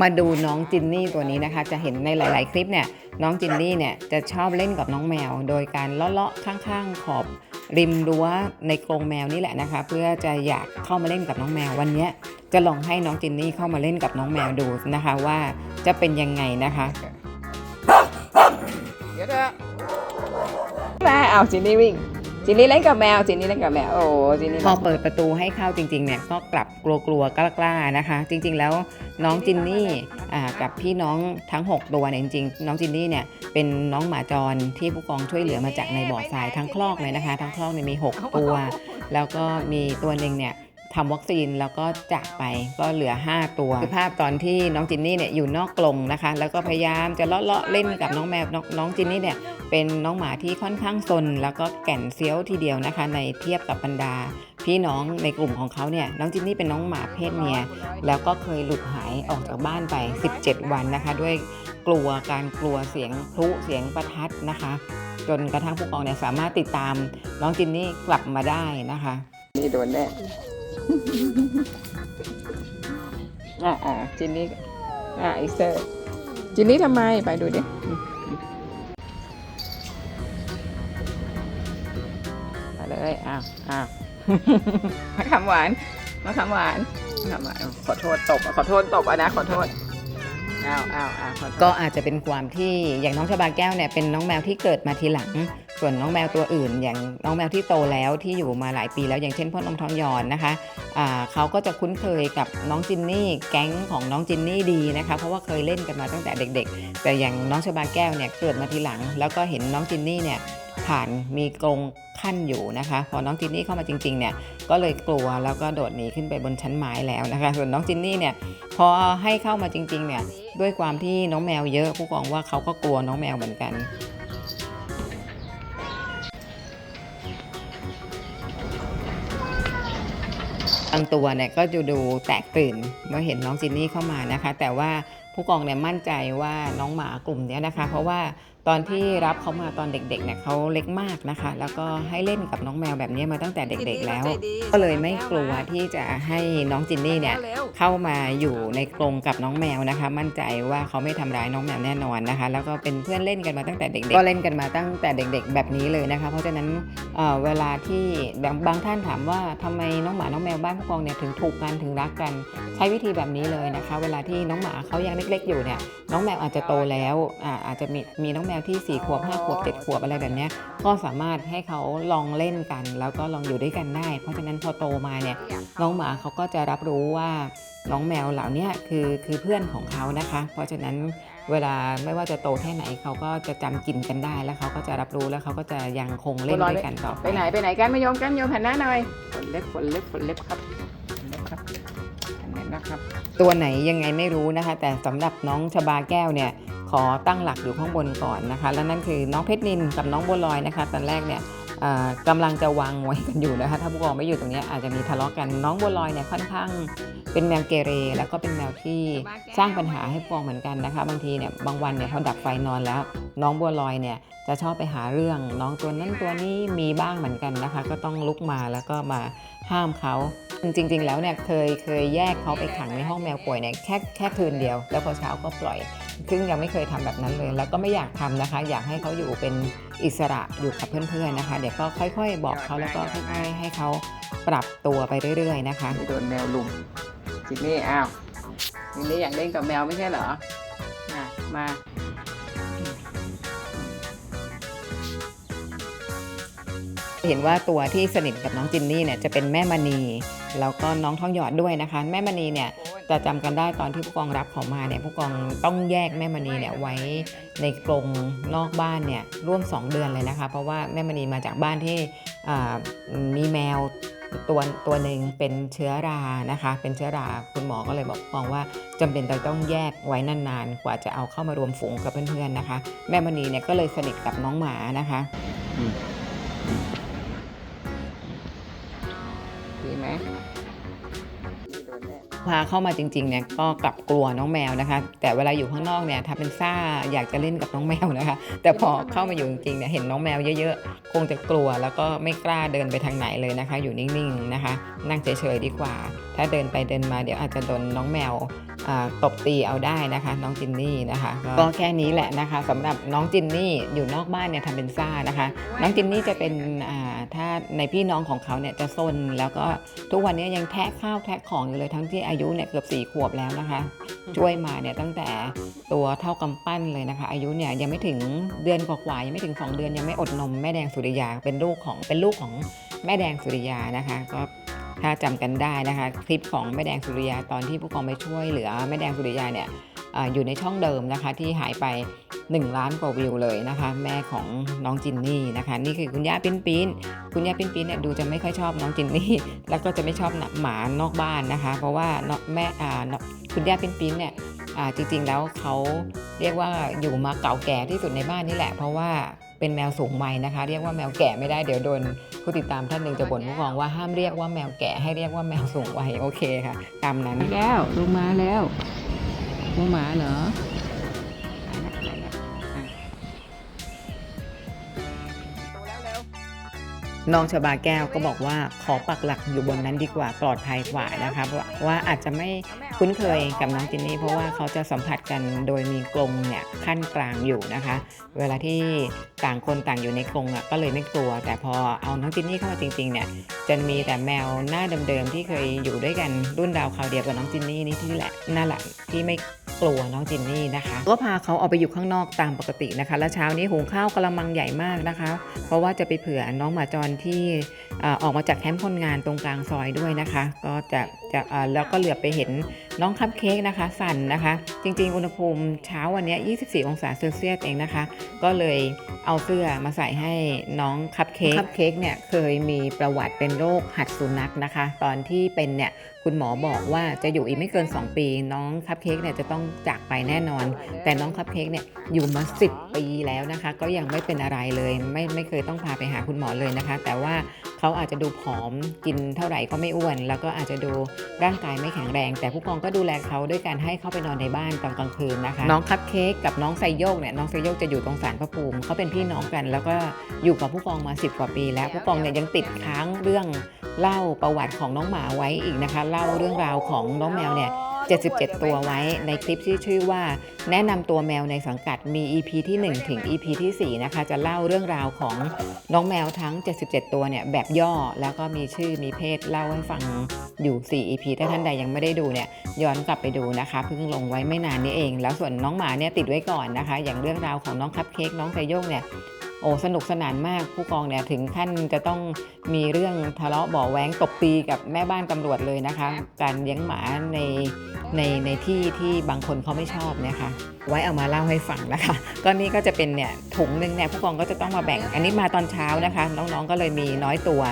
มาดูน้องจินนี่ตัวนี้นะคะ จะเห็นในหลาย ๆ คลิปเนี่ยน้องจินนี่เนี่ยจะชอบเล่นกับน้องแมว โดยการเลาะๆข้าง ๆ ขอบริมรั้วในกรงแมวนี่แหละนะคะ เพื่อจะอยากเข้ามาเล่นกับน้องแมววันนี้จะลองให้น้องจินนี่เข้ามาเล่นกับน้องแมวดูนะคะว่าจะเป็นยังไงนะคะเดี๋ยวเถอะมาเอาจินนี่วิ่ง จินนี่เล่นกับแมวจินนี่เล่นกับแมวโอ้จินนี่พอเปิดประตูให้เข้าจริงๆเนี่ยก็กลับกลัวๆกล้าๆนะคะ จริง ๆ แล้วน้องจินนี่กับพี่น้องทั้ง 6 ตัวเนี่ยจริงๆน้องจินนี่เนี่ยเป็นน้องหมาจรที่ผู้กองช่วยเหลือมาจากในบ่อทรายทั้งคลอกเลยนะคะ ทั้งคลอกเนี่ยมี 6 ตัว แล้วก็มีตัวหนึ่งเนี่ย ทำวัคซีนแล้วก็จากไปก็เหลือ 5 ตัวคือภาพตอนที่น้องจินนี่เนี่ยอยู่นอกกรงนะคะ แล้วก็พยายามจะเลาะๆเล่นกับน้องแมวน้องน้องจินนี่เนี่ยเป็นน้องหมาที่ค่อนข้างซนแล้วก็แก่นเซียวทีเดียวนะคะ ในเทียบกับบรรดา พี่น้องในกลุ่มของเขาเนี่ยน้องจินนี่เป็นน้องหมาเพศเมียแล้วก็เคยหลุดหายออกจากบ้านไป 17 วันนะคะ ด้วยกลัวการกลัวเสียงพลุเสียงประทัดนะคะ จนกระทั่งผู้กองเนี่ยสามารถติดตามน้องจินนี่กลับมาได้นะคะ นี่โดนแน่ อ่าอ่าจินนี่อ่าไอเซอร์จินนี่ทำไมไปดูดิมาเลยอ้าวอ้าวมะขามหวานมะขามหวานมะขามหวานขอโทษตบขอโทษตบอะนะขอโทษอ้าวอ้าวอ้าวก็อาจจะเป็นความที่อย่างน้องชบาแก้วเนี่ยเป็นน้องแมวที่เกิดมาทีหลัง ส่วนน้องแมวตัวอื่น อย่างน้องแมวที่โตแล้วที่อยู่มาหลายปีแล้วอย่างเช่นพ่อนมทองหยอนนะคะเขาก็จะคุ้นเคยกับน้องจินนี่แก๊งของน้องจินนี่ดีนะคะเพราะว่าเคยเล่นกันมาตั้งแต่เด็ก ๆ แต่อย่างน้องชบาแก้วเนี่ยเกิดมาทีหลัง แล้วก็เห็นน้องจินนี่เนี่ยผ่านมีกรงขั้นอยู่นะคะ พอน้องจินนี่เข้ามาจริงๆเนี่ยก็เลยกลัวแล้วก็โดดหนีขึ้นไปบนชั้นไม้แล้วนะคะ ส่วนน้องจินนี่เนี่ยพอให้เข้ามาจริงๆเนี่ยด้วยความที่น้องแมวเยอะผู้กองว่าเขาก็กลัวน้องแมวเหมือนกัน บางตัวเนี่ยก็จะดูแตกตื่นเมื่อเห็นน้องจินนี่เข้ามานะคะ แต่ว่าผู้กองเนี่ยมั่นใจว่าน้องหมากลุ่มนี้นะคะ เพราะว่าตอนที่รับเขามาตอนเด็กๆเนี่ยเขาเล็กมากนะคะ แล้วก็ให้เล่นกับน้องแมวแบบนี้มาตั้งแต่เด็กๆแล้ว ก็เลยไม่กลัวที่จะให้น้องจินนี่เนี่ยเข้ามาอยู่ในกรงกับน้องแมวนะคะ มั่นใจว่าเขาไม่ทำร้ายน้องแมวแน่นอนนะคะ แล้วก็เป็นเพื่อนเล่นกันมาตั้งแต่เด็กๆก็เล่นกันมาตั้งแต่เด็ก ๆ แบบนี้เลยนะคะ เพราะฉะนั้นเเวลาที่บางบางท่านถามว่าทำไมน้องหมาน้องแมวบ้านผู้กองเนี่ยถึงถูกกันถึงรักกัน ใช้วิธีแบบนี้เลยนะคะ เวลาที่น้องหมาเขายังเล็ก ๆ อยู่เนี่ยน้องแมวอาจจะโตแล้วอาอาจจะมีมีน้องแมวที่4ี่ขวบห้าขวบเจ็ดขวบอะไรแบบนี้ก็สามารถให้เขาลองเล่นกัน แล้วก็ลองอยู่ด้วยกันได้ เพราะฉะนั้นพอโตมาเนี่ยน้องหมาเขาก็จะรับรู้ว่า น้องแมวเหล่าเนี้ยคือคือเพื่อนของเขานะคะ เพราะฉะนั้นเวลาไม่ว่าจะโตแค่ไหนเขาก็จะจำกลิ่นกันได้แล้วเขาก็จะรับรู้แล้วเขาก็จะยังคงเล่นด้วยกันต่อไปไปไหนไปไหนกันไม่ยอมกันโยมหันหน้าหน่อยฝนเล็บฝนเล็บฝนเล็บครับฝนเล็บครับอันนั้นนะครับ ตัวไหนยังไงไม่รู้นะคะ แต่สำหรับน้องชบาแก้วเนี่ยขอตั้งหลักอยู่ข้างบนก่อนนะคะ แล้วนั่นคือน้องเพชรนินกับน้องบัวลอยนะคะ ตอนแรกเนี่ยเอ่อ กำลังจะวางมวยกันอยู่นะคะถ้าผู้กองไม่อยู่ตรงนี้อาจจะมีทะเลาะกันน้องบัวลอยเนี่ยค่อนข้างเป็นแมวเกเร แล้วก็เป็นแมวที่สร้างปัญหาให้ผู้กองเหมือนกันนะคะ บางทีเนี่ยบางวันเนี่ยพอดับไฟนอนแล้ว น้องบัวลอยเนี่ยจะชอบไปหาเรื่อง น้องตัวนั้นตัวนี้มีบ้างเหมือนกันนะคะ ก็ต้องลุกมาแล้วก็มาห้ามเขาจริง ๆ แล้วเนี่ยเคยเคยแยกเขาไปขังในห้องแมวป่วยเนี่ยแค่แค่คืนเดียว แล้วพอเช้าก็ปล่อย ซึ่งยังไม่เคยทำแบบนั้นเลย แล้วก็ไม่อยากทำนะคะ อยากให้เขาอยู่เป็นอิสระอยู่กับเพื่อนๆนะคะ เดี๋ยวก็ค่อยๆ บอกเขาแล้วก็ค่อยๆให้เขาปรับตัวไปเรื่อยๆนะคะไม่โดนแมวลุมจินนี่อ้าวจินนี่อยากเล่นกับแมวไม่ใช่เหรออะมาเห็นว่าตัวที่สนิทกับน้องจินนี่เนี่ยจะเป็นแม่มณี แล้วก็น้องทองหยอดด้วยนะคะ แม่มณีเนี่ยจะจำกันได้ตอนที่ผู้กองรับเขามาเนี่ยผู้กองต้องแยกแม่มณีเนี่ยไว้ในกรงนอกบ้านเนี่ยร่วม 2 เดือนเลยนะคะ เพราะว่าแม่มณีมาจากบ้านที่อ่ามีแมวตัวตัวหนึ่งเป็นเชื้อรานะคะ เป็นเชื้อราคุณหมอก็เลยบอกผู้กองว่าจำเป็นจะต้องแยกไว้นานๆ กว่าจะเอาเข้ามารวมฝูงกับเพื่อนๆนะคะ แม่มณีเนี่ยก็เลยสนิทกับน้องหมานะคะ พาเข้ามาจริงๆเนี่ยก็กลับกลัวน้องแมวนะคะ แต่เวลาอยู่ข้างนอกเนี่ยทำเป็นซ่าอยากจะเล่นกับน้องแมวนะคะ แต่พอเข้ามาอยู่จริงๆเนี่ยเห็นน้องแมวเยอะๆ คงจะกลัวแล้วก็ไม่กล้าเดินไปทางไหนเลยนะคะ อยู่นิ่งๆนะคะ นั่งเฉยๆดีกว่า ถ้าเดินไปเดินมาเดี๋ยวอาจจะโดนน้องแมวตบตีเอาได้นะคะ น้องจินนี่นะคะ ก็แค่นี้แหละนะคะสำหรับน้องจินนี่อยู่นอกบ้านเนี่ยทำเป็นซ่านะคะ น้องจินนี่จะเป็น ถ้าในพี่น้องของเขาเนี่ยจะซนแล้วก็ทุกวันนี้ยังแทะข้าวแทะของอยู่เลยทั้งที่อายุเนี่ยเกือบสี่ขวบแล้วนะคะ ช่วยมาเนี่ยตั้งแต่ตัวเท่ากำปั้นเลยนะคะ อายุเนี่ยยังไม่ถึงเดือนกว่าๆยังไม่ถึง 2 เดือนยังไม่อดนมแม่แดงสุริยาเป็นลูกของเป็นลูกของแม่แดงสุริยานะคะ ก็ถ้าจำกันได้นะคะ คลิปของแม่แดงสุริยาตอนที่ผู้กองไปช่วยเหลือแม่แดงสุริยาเนี่ยอาอยู่ในช่องเดิมนะคะที่หายไป 1 ล้านกว่าวิวเลยนะคะ แม่ของน้องจินนี่นะคะ นี่คือคุณย่าปิ้นปิ้นคุณย่าปิ้นปิ้นเนี่ยดูจะไม่ค่อยชอบน้องจินนี่แล้วก็จะไม่ชอบหมานอกบ้านนะคะ เพราะว่าแม่คุณย่าปิ้นปิ้นเนี่ยจริงๆแล้วเขาเรียกว่าอยู่มาเก่าแก่ที่สุดในบ้านนี่แหละ เพราะว่าเป็นแมวสูงวัยนะคะ เรียกว่าแมวแก่ไม่ได้เดี๋ยวโดนผู้ติดตามท่านหนึ่งจะบ่นผู้กองว่าห้ามเรียกว่าแมวแก่ให้เรียกว่าแมวสูงวัยโอเคค่ะ ตามนั้นแล้วลงมาแล้วลงมาเหรอ น้องชบาแก้วก็บอกว่าขอปักหลักอยู่บนนั้นดีกว่าปลอดภัยกว่านะคะว่าว่าอาจจะไม่คุ้นเคยกับน้องจินนี่เพราะว่าเขาจะสัมผัสกันโดยมีกรงเนี่ยขั้นกลางอยู่นะคะ เวลาที่ต่างคนต่างอยู่ในกรงอะก็เลยไม่กลัว แต่พอเอาน้องจินนี่เข้ามาจริงๆเนี่ยจะมีแต่แมวหน้าเดิมๆที่เคยอยู่ด้วยกันรุ่นดาวคราวเดียวกับน้องจินนี่นี่ที่แหละนั่นแหละที่ไม่กลัวน้องจินนี่นะคะ ก็พาเขาออกไปอยู่ข้างนอกตามปกตินะคะ แล้วเช้านี้หุงข้าวกระมังใหญ่มากนะคะ เพราะว่าจะไปเผื่อน้องหมาจรที่ออออกมาจากแคมป์คนงานตรงกลางซอยด้วยนะคะ ก็จะ จะแล้วก็เหลือไปเห็นน้องคัพเค้กนะคะ สั่นนะคะ จริงๆ อุณหภูมิเช้าวันนี้ 24 องศาเซลเซียสเองนะคะ ก็เลยเอาเสื้อมาใส่ให้น้องคัพเค้กคัพเค้กเนี่ยเคยมีประวัติเป็นโรคหัดสุนัขนะคะ ตอนที่เป็นเนี่ยคุณหมอบอกว่าจะอยู่อีกไม่เกิน 2 ปี น้องคัพเค้กเนี่ยจะต้องจากไปแน่นอน แต่น้องคัพเค้กเนี่ยอยู่มา 10 ปีแล้วนะคะ ก็ยังไม่เป็นอะไรเลย ไม่ไม่เคยต้องพาไปหาคุณหมอเลยนะคะ แต่ว่า เขาอาจจะดูผอมกินเท่าไหร่ก็ไม่อ้วน แล้วก็อาจจะดูร่างกายไม่แข็งแรง แต่ผู้กองก็ดูแลเขาด้วยการให้เขาไปนอนในบ้านตอนกลางคืนนะคะ น้องคัพเค้กกับน้องไซโยกเนี่ยน้องไซโยกจะอยู่ตรงศาลพระภูมิเขาเป็นพี่น้องกัน แล้วก็อยู่กับผู้กองมา 10 กว่าปี แล้วผู้กองเนี่ยยังติดค้างเรื่องเล่าประวัติของน้องหมาไว้อีกนะคะ เล่าเรื่องราวของน้องแมวเนี่ย 77 ตัวไว้ในคลิปที่ชื่อว่าแนะนำตัวแมวในสังกัดมี EP ที่ 1 ถึง EP ที่ 4 นะคะ จะเล่าเรื่องราวของน้องแมวทั้ง 77 ตัวเนี่ย แบบย่อแล้วก็มีชื่อมีเพศเล่าให้ฟังอยู่ 4 EP ถ้าท่านใดยังไม่ได้ดูเนี่ย ย้อนกลับไปดูนะคะเพิ่งลงไว้ไม่นานนี้เอง แล้วส่วนน้องหมาเนี่ยติดไว้ก่อนนะคะ อย่างเรื่องราวของน้องคัพเค้กน้องไซโยกเนี่ยโอ้สนุกสนานมากผู้กองเนี่ยถึงขั้นจะต้องมีเรื่องทะเลาะบ่อแว้งตบตีกับแม่บ้านตำรวจเลยนะคะ การเลี้ยงหมาใน ในในที่ที่บางคนเขาไม่ชอบเนี่ยค่ะไว้เอามาเล่าให้ฟังนะคะ ก็นี่ก็จะเป็นเนี่ยถุงหนึ่งเนี่ยผู้กองก็จะต้องมาแบ่ง อันนี้มาตอนเช้านะคะ น้องๆก็เลยมีน้อยตัว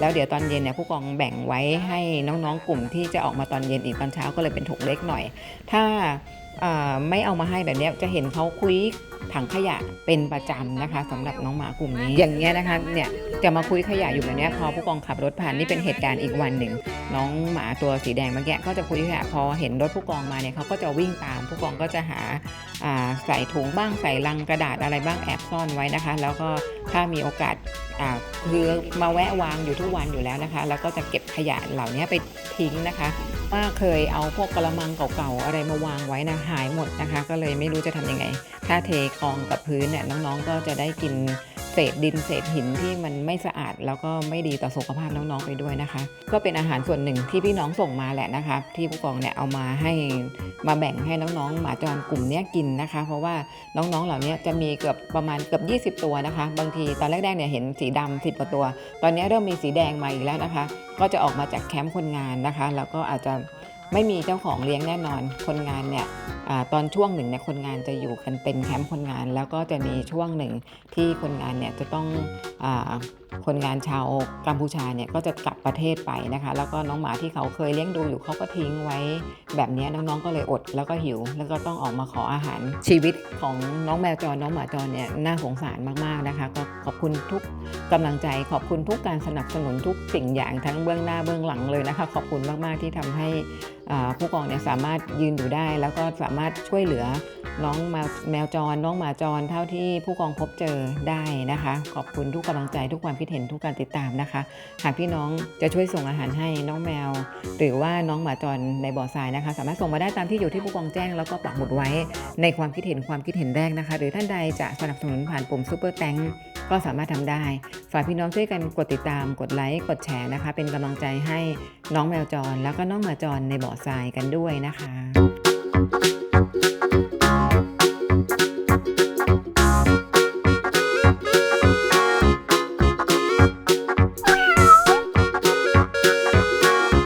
แล้วเดี๋ยวตอนเย็นเนี่ยผู้กองแบ่งไว้ให้น้องๆกลุ่มที่จะออกมาตอนเย็นอีกตอนเช้าก็เลยเป็นถุงเล็กหน่อย ถ้าไม่เอามาให้แบบนี้จะเห็นเขาคุยถังขยะเป็นประจำนะคะสำหรับน้องหมากลุ่มนี้ อย่างเงี้ยนะคะเนี่ยจะมาคุยขยะอยู่แบบเนี้ยพอผู้กองขับรถผ่านนี่เป็นเหตุการณ์อีกวันหนึ่ง น้องหมาตัวสีแดงเมื่อกี้ก็จะคุยขยะพอเห็นรถผู้กองมาเนี่ยเขาก็จะวิ่งตาม ผู้กองก็จะหาใส่ถุงบ้างใส่ลังกระดาษอะไรบ้างแอบซ่อนไว้นะคะ แล้วก็ถ้ามีโอกาสคือมาแวะวางอยู่ทุกวันอยู่แล้วนะคะ แล้วก็จะเก็บขยะเหล่านี้ไปทิ้งนะคะว่าเคยเอาพวกกระมังเก่าๆอะไรมาวางไว้นะหายหมดนะคะ ก็เลยไม่รู้จะทำยังไง ถ้าเทกองกับพื้นเนี่ยน้องๆก็จะได้กินเศษดินเศษหินที่มันไม่สะอาด แล้วก็ไม่ดีต่อสุขภาพน้องๆไปด้วยนะคะ ก็เป็นอาหารส่วนหนึ่งที่พี่น้องส่งมาแหละนะคะ ที่ผู้กองเนี่ยเอามาให้มาแบ่งให้น้องๆหมาจรกลุ่มนี้กินนะคะ เพราะว่าน้องๆเหล่านี้จะมีเกือบประมาณเกือบ 20 ตัวนะคะ บางทีตอนแรกๆเนี่ยเห็นสีดำสิบกว่าตัว ตอนนี้เริ่มมีสีแดงมาอีกแล้วนะคะ ก็จะออกมาจากแคมป์คนงานนะคะ แล้วก็อาจจะ ไม่มีเจ้าของเลี้ยงแน่นอน คนงานเนี่ยอตอนช่วงหนึ่งเนี่ยคนงานจะอยู่กันเป็นแคมป์คนงาน แล้วก็จะมีช่วงหนึ่งที่คนงานเนี่ยจะต้องอคนงานชาวกัมพูชาเนี่ยก็จะกลับประเทศไปนะคะ แล้วก็น้องหมาที่เขาเคยเลี้ยงดูอยู่เขาก็ทิ้งไว้ แบบนี้น้องๆก็เลยอดแล้วก็หิว แล้วก็ต้องออกมาขออาหารชีวิตของน้องแมวจรน้องหมาจรเนี่ยน่าสงสารมากๆนะคะ ก็ขอบคุณทุกกำลังใจขอบคุณทุกการสนับสนุนทุกสิ่งอย่างทั้งเบื้องหน้าเบื้องหลังเลยนะคะ ขอบคุณมากๆที่ทำให้ ผู้กองเนี่ยสามารถยืนอยู่ได้ แล้วก็สามารถช่วยเหลือน้องแมวแมวจร น้องหมาจรเท่าที่ผู้กองพบเจอได้นะคะ ขอบคุณทุกกำลังใจทุกความคิดเห็นทุกการติดตามนะคะ หากพี่น้องจะช่วยส่งอาหารให้น้องแมว หรือว่าน้องหมาจรในบ่อทรายนะคะ สามารถส่งมาได้ตามที่อยู่ที่ผู้กองแจ้งแล้วก็ปักหมุดไว้ในความคิดเห็นความคิดเห็นแรกนะคะ หรือท่านใดจะสนับสนุนผ่านปุ่มซูเปอร์แตงก็สามารถทำได้ ฝากพี่น้องช่วยกันกดติดตามกดไลค์กดแชร์นะคะ เป็นกำลังใจให้น้องแมวจร แล้วก็น้องหมาจรในบ่อทรายกันด้วยนะคะ